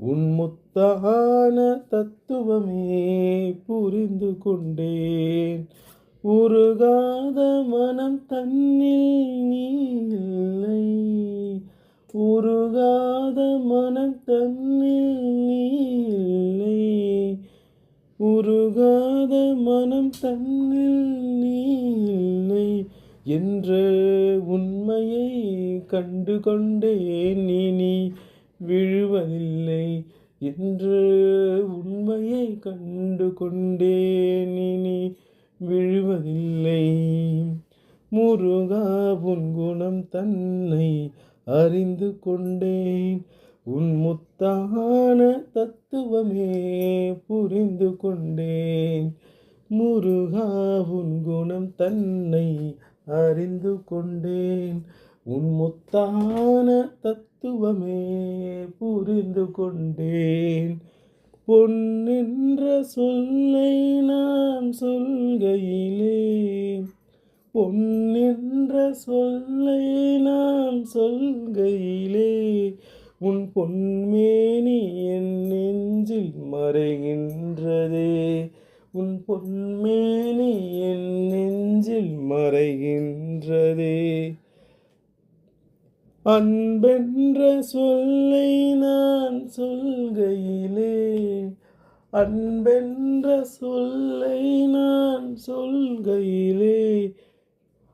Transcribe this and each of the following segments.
உன்முத்தான தத்துவமே புரிந்து கொண்டேன். உருகாத மனம் தன்னில் நீ இல்லை. உருகாத மனம் தன்னில் நீ இல்லை. உருகாத மனம் தன்னில் நீ இல்லை என்று உண்மையை கண்டு கொண்டேன் நீ விழுவதில்லை என்று உண்மையை கண்டு கொண்டேன். இனி விழுவதில்லை. முருகா உன் குணம் தன்னை அறிந்து கொண்டேன். உன் முத்தான தத்துவமே புரிந்து கொண்டேன். முருகா உன் குணம் தன்னை அறிந்து கொண்டேன். உன் முத்தான தத்துவமே புரிந்து கொண்டேன். பொன்னென்ற சொல்லை நான் சொல்கையிலே பொன்னென்ற சொல்லை நான் சொல்கையிலே உன் பொன்மேனி என் நெஞ்சில் மறைகின்றதே. உன் பொன்மேனி என் நெஞ்சில் மறைகின்றதே. அன்பென்ற சொல்லை நான் சொல்கையிலே அன்பென்ற சொல்லை நான் சொல்கையிலே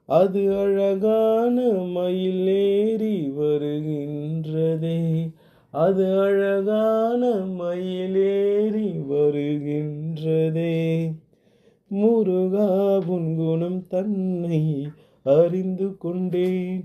அது அழகான மயிலேறி வருகின்றதே அது அழகான மயிலேறி வருகின்றதே. முருகா உன் குணம் தன்னை அறிந்து கொண்டேன்.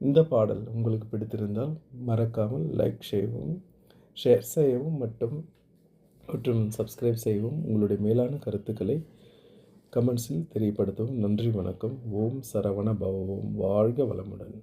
இந்த பாடல் உங்களுக்கு பிடித்திருந்தால் மறக்காமல் லைக் செய்யவும் ஷேர் செய்யவும் மற்றும் மற்றும் சப்ஸ்கிரைப் செய்யவும் உங்களுடைய மேலான கருத்துக்களை கமெண்ட்ஸில் தெரியப்படுத்தவும் நன்றி வணக்கம். ஓம் சரவண பவ ஓம் வாழ்க வளமுடன்.